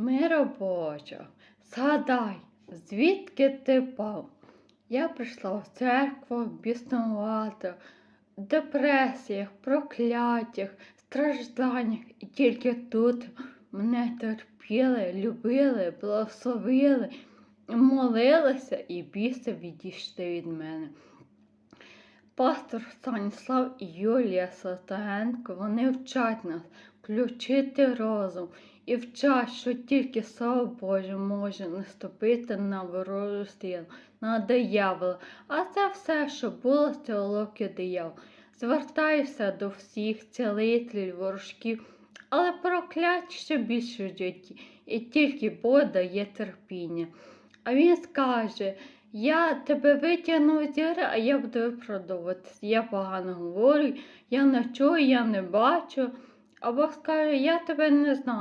Миро Божа, згадай, звідки ти пав? Я прийшла в церкву біснувата, в депресіях, прокляттях, стражданнях, і тільки тут мене терпіли, любили, благословили, молилися і біси відійшли від мене. Пастор Станіслав і Юлія Салтаенко, вони вчать нас включити розум і вчать, що тільки слава Божа може наступити на ворожу силу, на диявола. А це все, що було з теології диявола. Звертаюся до всіх цілителів, ворожків, але проклять ще більше житті, і тільки Бог дає терпіння. А він скаже, я тебе витягну з ігри, а я буду виправдовуватися. Я погано говорю, я не чую, я не бачу. Або скаже, я тебе не знаю.